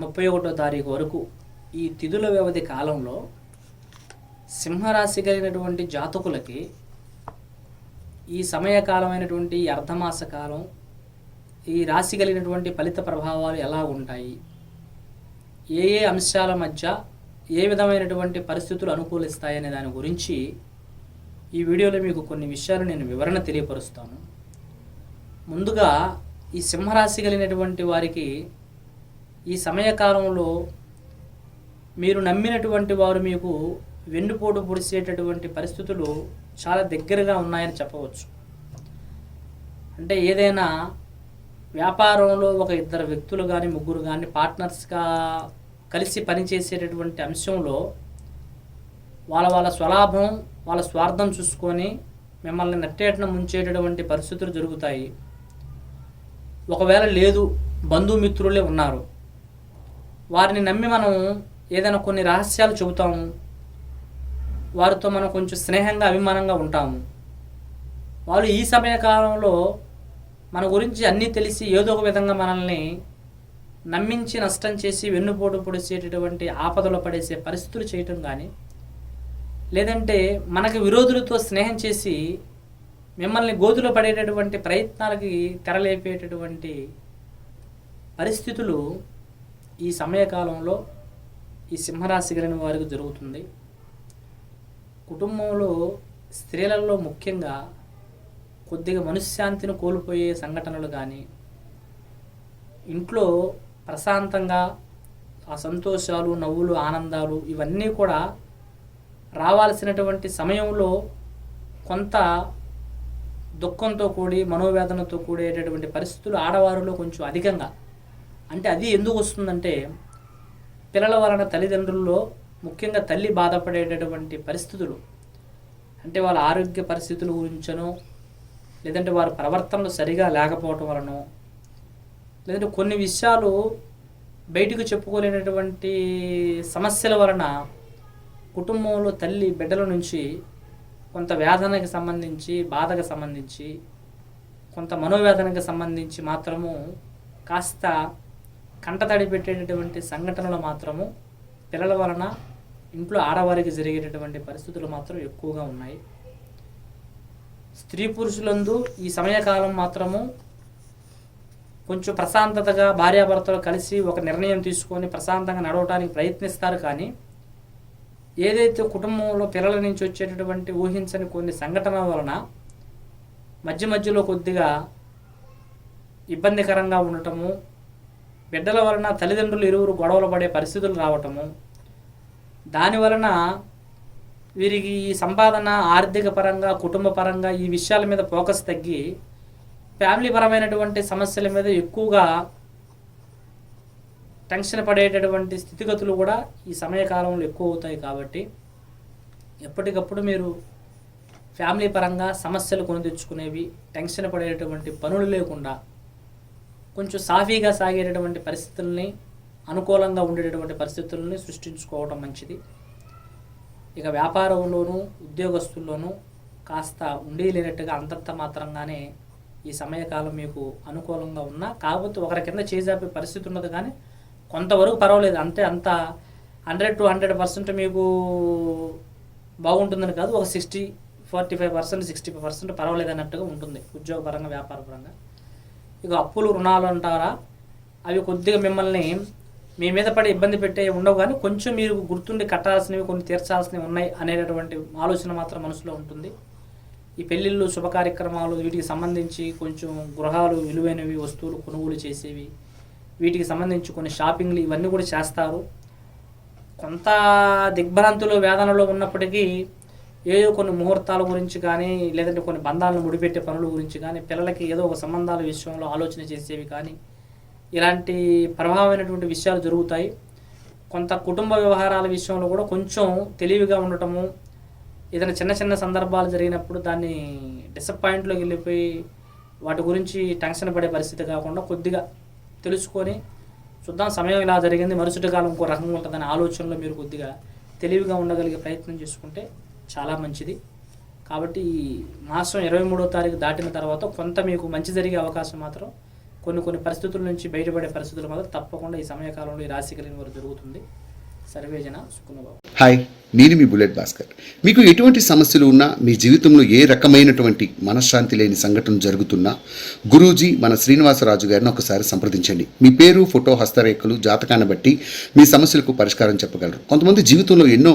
ముప్పై ఒకటో తారీఖు వరకు ఈ తిథుల వ్యవధి కాలంలో సింహరాశి కలిగినటువంటి జాతకులకి ఈ సమయకాలమైనటువంటి అర్ధమాస కాలం ఈ రాశి కలిగినటువంటి ఫలిత ప్రభావాలు ఎలా ఉంటాయి? ఏ ఏ అంశాల మధ్య ఏ విధమైనటువంటి పరిస్థితులు అనుకూలిస్తాయనే దాని గురించి ఈ వీడియోలో మీకు కొన్ని విషయాలు నేను వివరణ తెలియపరుస్తాను. ముందుగా ఈ సింహరాశి కలిగినటువంటి వారికి ఈ సమయకాలంలో మీరు నమ్మినటువంటి వారు మీకు వెన్నుపోటు పొడిసేటటువంటి పరిస్థితులు చాలా దగ్గరగా ఉన్నాయని చెప్పవచ్చు. అంటే ఏదైనా వ్యాపారంలో ఒక ఇద్దరు వ్యక్తులు కానీ ముగ్గురు కానీ పార్ట్నర్స్గా కలిసి పనిచేసేటటువంటి అంశంలో వాళ్ళ వాళ్ళ స్వలాభం వాళ్ళ స్వార్థం చూసుకొని మిమ్మల్ని నట్టేటన ముంచేటటువంటి పరిస్థితులు జరుగుతాయి. ఒకవేళ లేదు బంధుమిత్రులే ఉన్నారు. వారిని నమ్మి మనం ఏదైనా కొన్ని రహస్యాలు చెబుతాము. వారితో మనం కొంచెం స్నేహంగా అభిమానంగా ఉంటాము. వాళ్ళు ఈ సమయ కాలంలో మన గురించి అన్నీ తెలిసి ఏదో ఒక విధంగా మనల్ని నమ్మించి నష్టం చేసి వెన్నుపోటు పొడిచేటటువంటి ఆపదలో పడేసే పరిస్థితులు చేయటం కానీ లేదంటే మనకి విరోధులతో స్నేహం చేసి మిమ్మల్ని గోతులు పడేటటువంటి ప్రయత్నాలకి తెరలేపేటటువంటి పరిస్థితులు ఈ సమయకాలంలో ఈ సింహరాశి కలిగిన వారికి జరుగుతుంది. కుటుంబంలో స్త్రీలలో ముఖ్యంగా కొద్దిగా మనశ్శాంతిని కోల్పోయే సంఘటనలు కానీ ఇంట్లో ప్రశాంతంగా ఆ సంతోషాలు నవ్వులు ఆనందాలు ఇవన్నీ కూడా రావాల్సినటువంటి సమయంలో కొంత దుఃఖంతో కూడి మనోవేదనతో కూడేటటువంటి పరిస్థితులు ఆడవారిలో కొంచెం అధికంగా అంటే అది ఎందుకు వస్తుందంటే పిల్లల వలన తల్లిదండ్రుల్లో ముఖ్యంగా తల్లి బాధపడేటటువంటి పరిస్థితులు. అంటే వాళ్ళ ఆరోగ్య పరిస్థితుల గురించనో లేదంటే వారి ప్రవర్తనలు సరిగా లేకపోవటం వలనో లేదంటే కొన్ని విషయాలు బయటకు చెప్పుకోలేనటువంటి సమస్యల వలన కుటుంబంలో తల్లి బిడ్డల నుంచి కొంత వేదనకి సంబంధించి బాధకు సంబంధించి కొంత మనోవేదనకు సంబంధించి మాత్రము కాస్త కంటతడి పెట్టేటటువంటి సంఘటనలు మాత్రము పిల్లల వలన ఇంట్లో ఆడవారికి జరిగేటటువంటి పరిస్థితులు మాత్రం ఎక్కువగా ఉన్నాయి. స్త్రీ పురుషులందు ఈ సమయకాలం మాత్రము కొంచెం ప్రశాంతతగా భార్యాభర్తలు కలిసి ఒక నిర్ణయం తీసుకొని ప్రశాంతంగా నడవటానికి ప్రయత్నిస్తారు కానీ ఏదైతే కుటుంబంలో పిల్లల నుంచి వచ్చేటటువంటి ఊహించని కొన్ని సంఘటనల వలన మధ్య మధ్యలో కొద్దిగా ఇబ్బందికరంగా ఉండటము బిడ్డల వలన తల్లిదండ్రులు ఇరువురు గొడవలు పడే పరిస్థితులు రావటము. దాని వలన వీరికి ఈ సంపాదన ఆర్థిక పరంగా కుటుంబ పరంగా ఈ విషయాల మీద ఫోకస్ తగ్గి ఫ్యామిలీ పరమైనటువంటి సమస్యల మీద ఎక్కువగా టెన్షన్ పడేటటువంటి స్థితిగతులు కూడా ఈ సమయకాలంలో ఎక్కువ అవుతాయి కాబట్టి ఎప్పటికప్పుడు మీరు ఫ్యామిలీ పరంగా సమస్యలు కొని తెచ్చుకునేవి టెన్షన్ పడేటటువంటి పనులు లేకుండా కొంచెం సాఫీగా సాగేటటువంటి పరిస్థితుల్ని అనుకూలంగా ఉండేటటువంటి పరిస్థితుల్ని సృష్టించుకోవడం మంచిది. ఇక వ్యాపారంలోనూ ఉద్యోగస్తుల్లోనూ కాస్త ఉండేలేనట్టుగా అంతంత మాత్రంగానే ఈ సమయకాలం మీకు అనుకూలంగా ఉన్నా కాకపోతే ఒకరి కింద చేజాపే పరిస్థితి ఉన్నది కానీ కొంతవరకు పర్వాలేదు. అంతే అంత హండ్రెడ్ టు హండ్రెడ్ పర్సెంట్ మీకు బాగుంటుందని కాదు ఒక sixty forty five percent sixty five percent పర్వాలేదు అన్నట్టుగా ఉంటుంది ఉద్యోగపరంగా వ్యాపారపరంగా. ఇక అప్పులు రుణాలు అంటారా? అవి కొద్దిగా మిమ్మల్ని మీ మీద పడి ఇబ్బంది పెట్టే ఉండవు కానీ కొంచెం మీరు గుర్తుండి కట్టాల్సినవి కొన్ని తీర్చాల్సినవి ఉన్నాయి అనేటటువంటి ఆలోచన మాత్రం మనసులో ఉంటుంది. ఈ పెళ్ళిళ్ళు శుభ కార్యక్రమాలు వీటికి సంబంధించి కొంచెం గృహాలు విలువైనవి వస్తువులు కొనుగోలు చేసేవి వీటికి సంబంధించి కొన్ని షాపింగ్లు ఇవన్నీ కూడా చేస్తారు. కొంత దిగ్భ్రాంతులు వేదనలో ఉన్నప్పటికీ ఏదో కొన్ని ముహూర్తాల గురించి కానీ లేదంటే కొన్ని బంధాలను ముడిపెట్టే పనుల గురించి కానీ పిల్లలకి ఏదో ఒక సంబంధాల విషయంలో ఆలోచన చేసేవి కానీ ఇలాంటి ప్రభావమైనటువంటి విషయాలు జరుగుతాయి. కొంత కుటుంబ వ్యవహారాల విషయంలో కూడా కొంచెం తెలివిగా ఉండటము ఏదైనా చిన్న చిన్న సందర్భాలు జరిగినప్పుడు దాన్ని డిసప్పాయింట్లోకి వెళ్ళిపోయి వాటి గురించి టెన్షన్ పడే పరిస్థితి కాకుండా కొద్దిగా తెలుసుకొని చూద్దాం సమయం ఇలా జరిగింది మరుసటి కాలం ఇంకో రకంగా ఉంటుందనే ఆలోచనలో మీరు కొద్దిగా తెలివిగా ఉండగలిగే ప్రయత్నం చేసుకుంటే చాలా మంచిది. కాబట్టి ఈ మాసం ఇరవై మూడో తారీఖు దాటిన తర్వాత కొంత మీకు మంచి జరిగే అవకాశం మాత్రం కొన్ని కొన్ని పరిస్థితుల నుంచి బయటపడే పరిస్థితులు మాత్రం తప్పకుండా ఈ సమయకాలంలో ఈ రాశి కలిగిన వారు జరుగుతుంది. సర్వేజన సుకునబాబు హాయ్ నేను మీ బుల్లెట్ భాస్కర్. మీకు ఎటువంటి సమస్యలు ఉన్నా మీ జీవితంలో ఏ రకమైనటువంటి మనశ్శాంతి లేని సంఘటన జరుగుతున్నా గురూజీ మన శ్రీనివాసరాజు గారిని ఒకసారి సంప్రదించండి. మీ పేరు ఫోటో హస్తరేఖలు జాతకాన్ని బట్టి మీ సమస్యలకు పరిష్కారం చెప్పగలరు. కొంతమంది జీవితంలో ఎన్నో